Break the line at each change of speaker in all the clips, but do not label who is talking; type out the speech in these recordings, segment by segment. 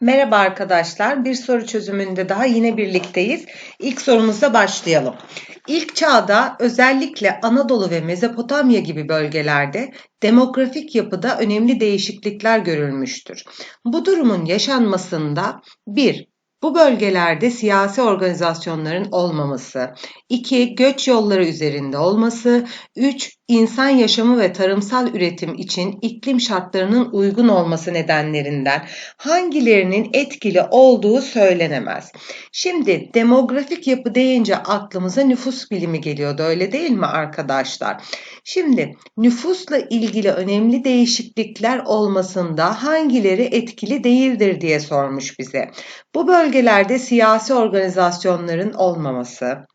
Merhaba arkadaşlar. Bir soru çözümünde daha yine birlikteyiz. İlk sorumuzda başlayalım. İlk çağda özellikle Anadolu ve Mezopotamya gibi bölgelerde demografik yapıda önemli değişiklikler görülmüştür. Bu durumun yaşanmasında bir bu bölgelerde siyasi organizasyonların olmaması, 2. Göç yolları üzerinde olması, 3. insan yaşamı ve tarımsal üretim için iklim şartlarının uygun olması nedenlerinden hangilerinin etkili olduğu söylenemez. Şimdi demografik yapı deyince aklımıza nüfus bilimi geliyordu öyle değil mi arkadaşlar? Şimdi nüfusla ilgili önemli değişiklikler olmasında hangileri etkili değildir diye sormuş bize. Bu bölgelerde siyasi organizasyonların olmaması,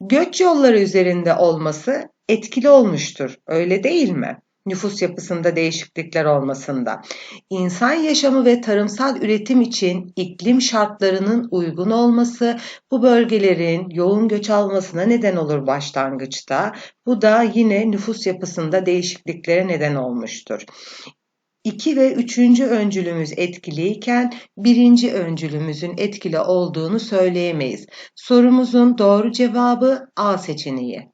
göç yolları üzerinde olması etkili olmuştur. Öyle değil mi? Nüfus yapısında değişiklikler olmasında. İnsan yaşamı ve tarımsal üretim için iklim şartlarının uygun olması bu bölgelerin yoğun göç almasına neden olur başlangıçta. Bu da yine nüfus yapısında değişikliklere neden olmuştur. 2 ve 3. öncülümüz etkiliyken birinci öncülümüzün etkili olduğunu söyleyemeyiz. Sorumuzun doğru cevabı A seçeneği.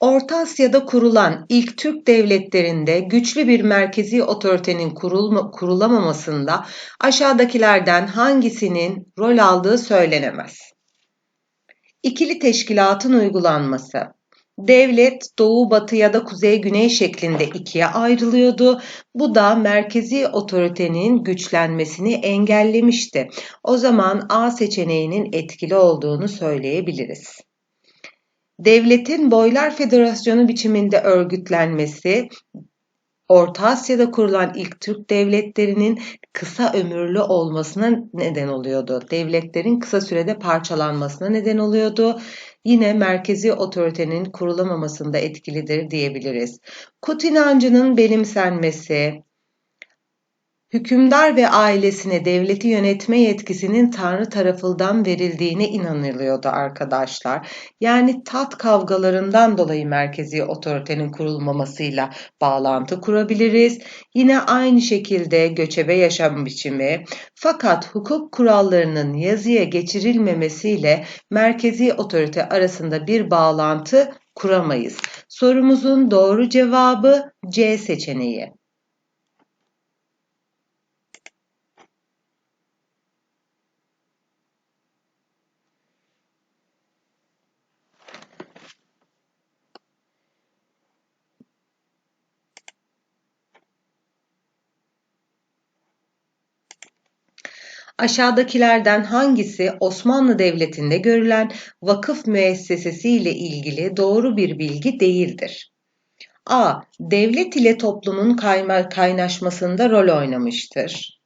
Orta Asya'da kurulan ilk Türk devletlerinde güçlü bir merkezi otoritenin kurulma, kurulamamasında aşağıdakilerden hangisinin rol aldığı söylenemez. İkili teşkilatın uygulanması Devlet doğu batı ya da kuzey güney şeklinde ikiye ayrılıyordu. Bu da merkezi otoritenin güçlenmesini engellemişti. O zaman A seçeneğinin etkili olduğunu söyleyebiliriz. Devletin boylar federasyonu biçiminde örgütlenmesi Orta Asya'da kurulan ilk Türk devletlerinin kısa ömürlü olmasına neden oluyordu. Devletlerin kısa sürede parçalanmasına neden oluyordu. Yine merkezi otoritenin kurulamamasında etkilidir diyebiliriz. Kut inancının benimsenmesi, hükümdar ve ailesine devleti yönetme yetkisinin Tanrı tarafından verildiğine inanılıyordu arkadaşlar. Yani tat kavgalarından dolayı merkezi otoritenin kurulmamasıyla bağlantı kurabiliriz. Yine aynı şekilde göçebe yaşam biçimi fakat hukuk kurallarının yazıya geçirilmemesiyle merkezi otorite arasında bir bağlantı kuramayız. Sorumuzun doğru cevabı C seçeneği. Aşağıdakilerden hangisi Osmanlı Devleti'nde görülen vakıf müessesesi ile ilgili doğru bir bilgi değildir? A. Devlet ile toplumun kaynaşmasında rol oynamıştır.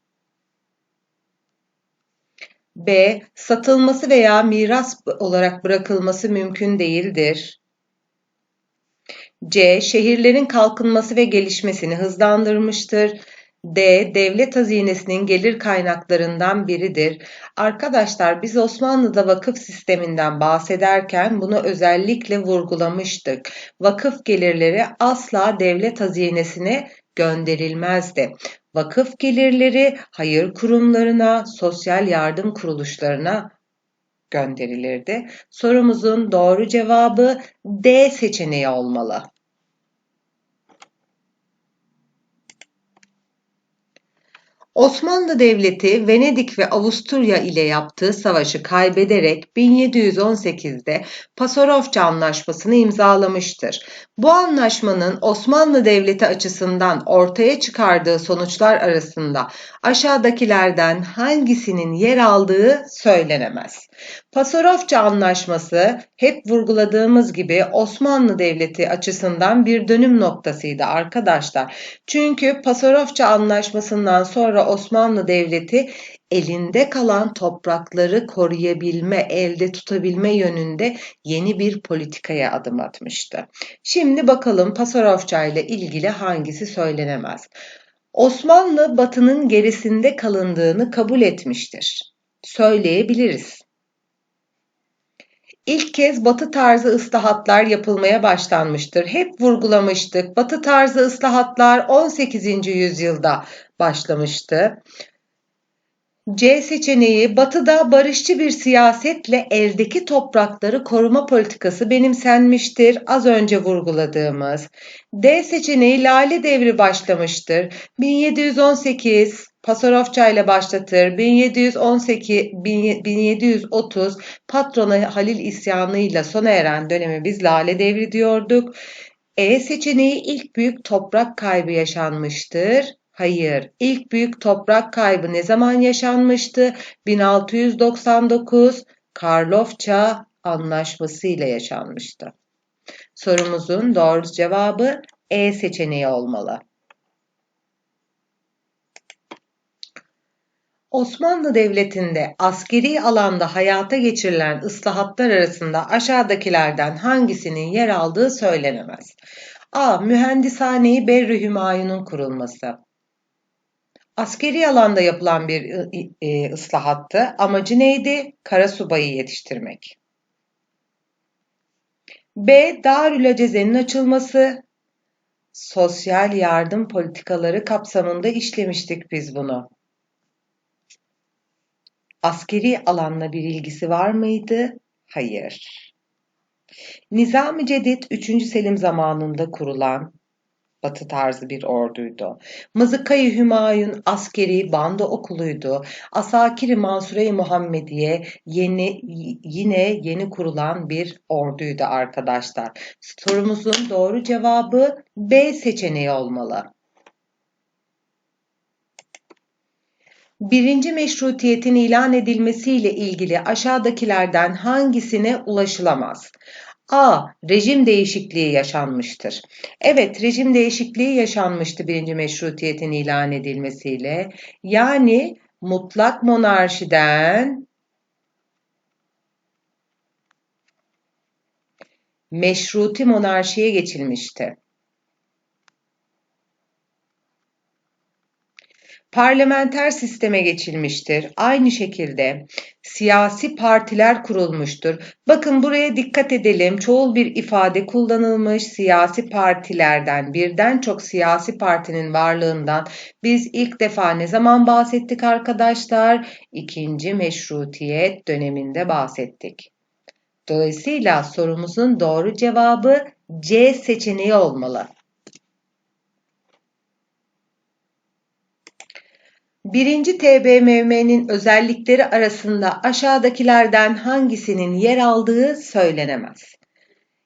B. Satılması veya miras olarak bırakılması mümkün değildir. C. Şehirlerin kalkınması ve gelişmesini hızlandırmıştır. D. Devlet hazinesinin gelir kaynaklarından biridir. Arkadaşlar biz Osmanlı'da vakıf sisteminden bahsederken bunu özellikle vurgulamıştık. Vakıf gelirleri asla devlet hazinesine gönderilmezdi. Vakıf gelirleri hayır kurumlarına, sosyal yardım kuruluşlarına gönderilirdi. Sorumuzun doğru cevabı D seçeneği olmalı. Osmanlı Devleti Venedik ve Avusturya ile yaptığı savaşı kaybederek 1718'de Pasarofça Anlaşması'nı imzalamıştır. Bu anlaşmanın Osmanlı Devleti açısından ortaya çıkardığı sonuçlar arasında aşağıdakilerden hangisinin yer aldığı söylenemez. Pasarofça Anlaşması hep vurguladığımız gibi Osmanlı Devleti açısından bir dönüm noktasıydı arkadaşlar. Çünkü Pasarofça Anlaşması'ndan sonra Osmanlı Devleti elinde kalan toprakları koruyabilme, elde tutabilme yönünde yeni bir politikaya adım atmıştı. Şimdi bakalım Pasarofça ile ilgili hangisi söylenemez. Osmanlı batının gerisinde kalındığını kabul etmiştir. Söyleyebiliriz. İlk kez batı tarzı ıslahatlar yapılmaya başlanmıştır. Hep vurgulamıştık. Batı tarzı ıslahatlar 18. yüzyılda başlamıştı. C seçeneği Batı'da barışçı bir siyasetle eldeki toprakları koruma politikası benimsenmiştir. Az önce vurguladığımız. D seçeneği Lale Devri başlamıştır. 1718 Pasarofça ile başlatır. 1718 1730 patrona Halil isyanı ile sona eren dönemi biz Lale Devri diyorduk. E seçeneği ilk büyük toprak kaybı yaşanmıştır. Hayır. İlk büyük toprak kaybı ne zaman yaşanmıştı? 1699 Karlofça Anlaşması ile yaşanmıştı. Sorumuzun doğru cevabı E seçeneği olmalı. Osmanlı Devleti'nde askeri alanda hayata geçirilen ıslahatlar arasında aşağıdakilerden hangisinin yer aldığı söylenemez. A. Mühendishane-i Berri Hümayun'un kurulması. Askeri alanda yapılan bir e, ıslahattı. Amacı neydi? Kara subayı yetiştirmek. B. Darül Aceze'nin açılması. Sosyal yardım politikaları kapsamında işlemiştik biz bunu. Askeri alanla bir ilgisi var mıydı? Hayır. Nizam-ı Cedid 3. Selim zamanında kurulan Batı tarzı bir orduydu. Mızıkayı Hümayun askeri banda okuluydu. Asakiri Mansure-i Muhammediye yeni, yine yeni kurulan bir orduydu arkadaşlar. Sorumuzun doğru cevabı B seçeneği olmalı. Birinci meşrutiyetin ilan edilmesiyle ilgili aşağıdakilerden hangisine ulaşılamaz? A. Rejim değişikliği yaşanmıştır. Evet, rejim değişikliği yaşanmıştı birinci meşrutiyetin ilan edilmesiyle. Yani mutlak monarşiden meşruti monarşiye geçilmişti. Parlamenter sisteme geçilmiştir. Aynı şekilde siyasi partiler kurulmuştur. Bakın buraya dikkat edelim. Çoğul bir ifade kullanılmış. Siyasi partilerden, birden çok siyasi partinin varlığından biz ilk defa ne zaman bahsettik arkadaşlar? İkinci meşrutiyet döneminde bahsettik. Dolayısıyla sorumuzun doğru cevabı C seçeneği olmalı. Birinci TBMM'nin özellikleri arasında aşağıdakilerden hangisinin yer aldığı söylenemez.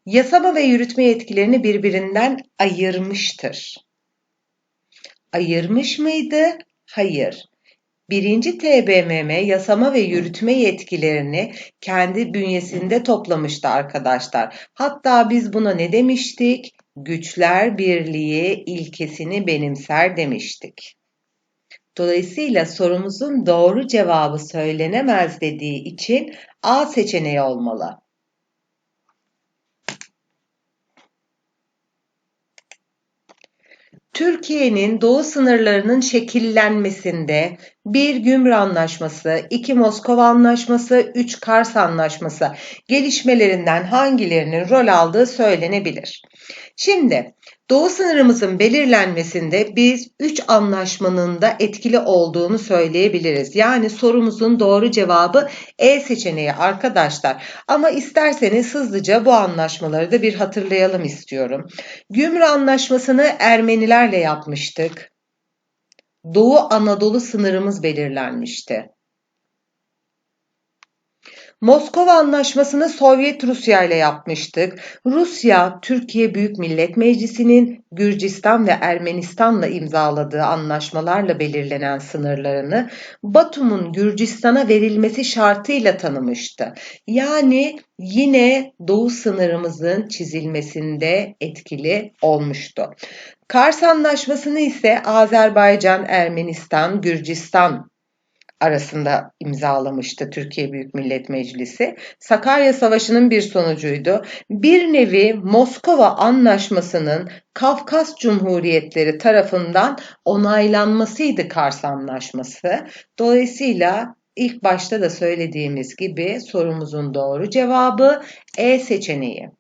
Yasama ve yürütme yetkilerini birbirinden ayırmıştır. Ayırmış mıydı? Hayır. Birinci TBMM yasama ve yürütme yetkilerini kendi bünyesinde toplamıştı arkadaşlar. Hatta biz buna ne demiştik? Güçler birliği ilkesini benimser demiştik. Dolayısıyla sorumuzun doğru cevabı söylenemez dediği için A seçeneği olmalı. Türkiye'nin doğu sınırlarının şekillenmesinde bir Gümrü Anlaşması, iki Moskova Anlaşması, üç Kars Anlaşması gelişmelerinden hangilerinin rol aldığı söylenebilir. Şimdi Doğu sınırımızın belirlenmesinde biz 3 anlaşmanın da etkili olduğunu söyleyebiliriz. Yani sorumuzun doğru cevabı E seçeneği arkadaşlar. Ama isterseniz hızlıca bu anlaşmaları da bir hatırlayalım istiyorum. Gümrü Anlaşması'nı Ermenilerle yapmıştık. Doğu Anadolu sınırımız belirlenmişti. Moskova Anlaşması'nı Sovyet Rusya ile yapmıştık. Rusya, Türkiye Büyük Millet Meclisi'nin Gürcistan ve Ermenistan'la imzaladığı anlaşmalarla belirlenen sınırlarını Batum'un Gürcistan'a verilmesi şartıyla tanımıştı. Yani yine doğu sınırımızın çizilmesinde etkili olmuştu. Kars Anlaşması'nı ise Azerbaycan, Ermenistan, Gürcistan arasında imzalamıştı Türkiye Büyük Millet Meclisi. Sakarya Savaşı'nın bir sonucuydu. Bir nevi Moskova Anlaşması'nın Kafkas Cumhuriyetleri tarafından onaylanmasıydı Kars Anlaşması. Dolayısıyla ilk başta da söylediğimiz gibi sorumuzun doğru cevabı E seçeneği.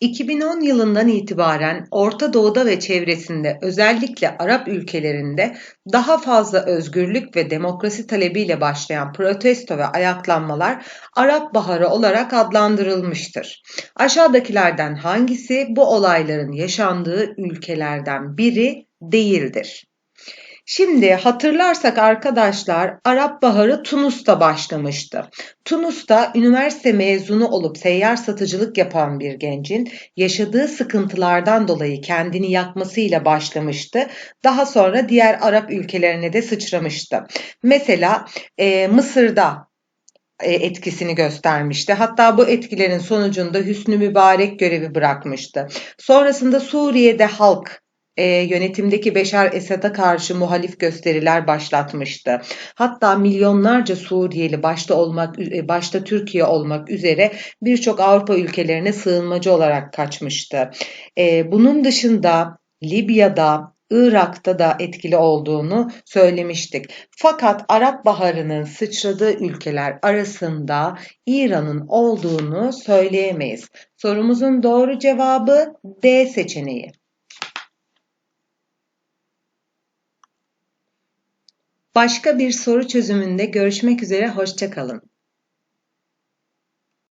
2010 yılından itibaren Orta Doğu'da ve çevresinde özellikle Arap ülkelerinde daha fazla özgürlük ve demokrasi talebiyle başlayan protesto ve ayaklanmalar Arap Baharı olarak adlandırılmıştır. Aşağıdakilerden hangisi bu olayların yaşandığı ülkelerden biri değildir? Şimdi hatırlarsak arkadaşlar Arap Baharı Tunus'ta başlamıştı. Tunus'ta üniversite mezunu olup seyyar satıcılık yapan bir gencin yaşadığı sıkıntılardan dolayı kendini yakmasıyla başlamıştı. Daha sonra diğer Arap ülkelerine de sıçramıştı. Mesela e, Mısır'da e, etkisini göstermişti. Hatta bu etkilerin sonucunda Hüsnü Mübarek görevi bırakmıştı. Sonrasında Suriye'de halk e, yönetimdeki Beşar Esad'a karşı muhalif gösteriler başlatmıştı. Hatta milyonlarca Suriyeli başta olmak e, başta Türkiye olmak üzere birçok Avrupa ülkelerine sığınmacı olarak kaçmıştı. E, bunun dışında Libya'da, Irak'ta da etkili olduğunu söylemiştik. Fakat Arap Baharı'nın sıçradığı ülkeler arasında İran'ın olduğunu söyleyemeyiz. Sorumuzun doğru cevabı D seçeneği. Başka bir soru çözümünde görüşmek üzere, hoşçakalın.